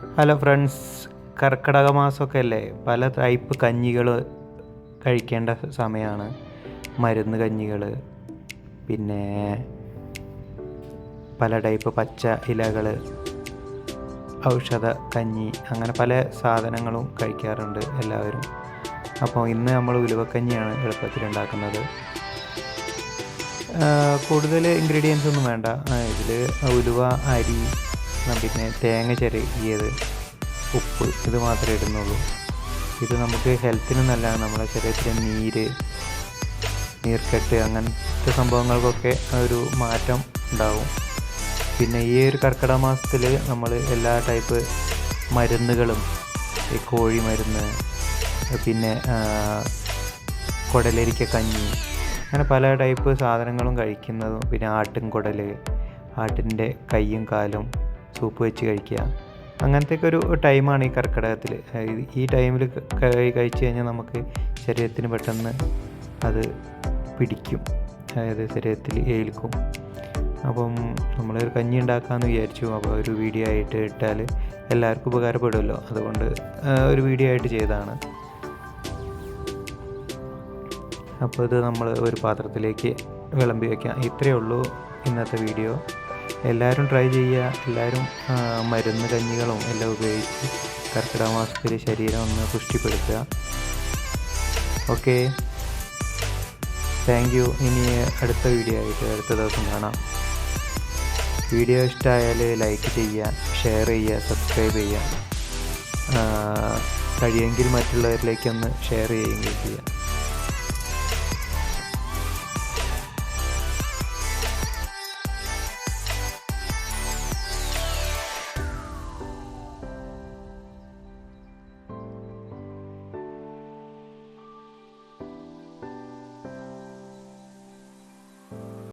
Hello friends കർക്കിടക മാസമൊക്കെ അല്ലേ പല ടൈപ്പ് കഞ്ഞികൾ കഴിക്കേണ്ട സമയമാണ്. മരുന്ന് കഞ്ഞികൾ പിന്നെ പല ടൈപ്പ് പച്ച ഇലകൾ ഔഷധ കഞ്ഞി അങ്ങനെ പല സാധനങ്ങളും കഴിക്കാറുണ്ട് എല്ലാവരും. അപ്പോൾ ഇന്ന് നമ്മൾ ഉലുവക്കഞ്ഞിയാണ് എളുപ്പത്തിൽ ഉണ്ടാക്കുന്നത്. കൂടുതൽ ഇൻഗ്രീഡിയൻസ് ഒന്നും വേണ്ട. ഇതിൽ ഉലുവ അരി ആ, പിന്നെ തേങ്ങ ചിരകിയത് ഉപ്പ് ഇത് മാത്രമേ ഇടുന്നുള്ളൂ. ഇത് നമുക്ക് ഹെൽത്തിന് നല്ലതാണ്. നമ്മുടെ ശരീരത്തിലെ നീര് നീർക്കെട്ട് അങ്ങനത്തെ സംഭവങ്ങൾക്കൊക്കെ ഒരു മാറ്റം ഉണ്ടാവും. പിന്നെ ഈ ഒരു കർക്കിടക മാസത്തിൽ നമ്മൾ എല്ലാ ടൈപ്പ് മരുന്നുകളും ഈ കോഴി മരുന്ന് പിന്നെ കുടലരിക്ക കഞ്ഞി അങ്ങനെ പല ടൈപ്പ് സാധനങ്ങളും കഴിക്കുന്നതും പിന്നെ ആട്ടിൻ കുടൽ ആട്ടിന്റെ കയ്യും കാലും സൂപ്പ് വെച്ച് കഴിക്കുക. അങ്ങനത്തെയൊക്കെ ഒരു ടൈമാണ് ഈ കർക്കിടകത്തിൽ ഈ ടൈമിൽ കഴിച്ചു കഴിഞ്ഞാൽ നമുക്ക് ശരീരത്തിന് പെട്ടെന്ന് അത് പിടിക്കും. അതായത് ശരീരത്തിൽ ഏൽക്കും. അപ്പം നമ്മളൊരു കഞ്ഞി ഉണ്ടാക്കാമെന്ന് വിചാരിച്ചു. അപ്പോൾ ഒരു വീഡിയോ ആയിട്ട് ഇട്ടാൽ എല്ലാവർക്കും ഉപകാരപ്പെടുമല്ലോ. അതുകൊണ്ട് ഒരു വീഡിയോ ആയിട്ട് ചെയ്തതാണ്. അപ്പോൾ ഇത് നമ്മൾ ഒരു പാത്രത്തിലേക്ക് വിളമ്പി വയ്ക്കാം ഇത്രയേ ഉള്ളൂ ഇന്നത്തെ വീഡിയോ. എല്ലാവരും ട്രൈ ചെയ്യുക. എല്ലാവരും മരുന്ന് കഞ്ഞികളും എല്ലാം ഉപയോഗിച്ച് കർക്കിടക മാസത്തിൽ ശരീരം ഒന്ന് പുഷ്ടിപ്പെടുത്തുക. ഓക്കെ താങ്ക് യു ഇനി അടുത്ത വീഡിയോ ആയിട്ട് അടുത്ത ദിവസം കാണാം. വീഡിയോ ഇഷ്ടമായാൽ ലൈക്ക് ചെയ്യുക ഷെയർ ചെയ്യുക സബ്സ്ക്രൈബ് ചെയ്യുക. കഴിയുമെങ്കിൽ മറ്റുള്ളവരിലേക്കൊന്ന് ഷെയർ ചെയ്യുകയും ചെയ്യുക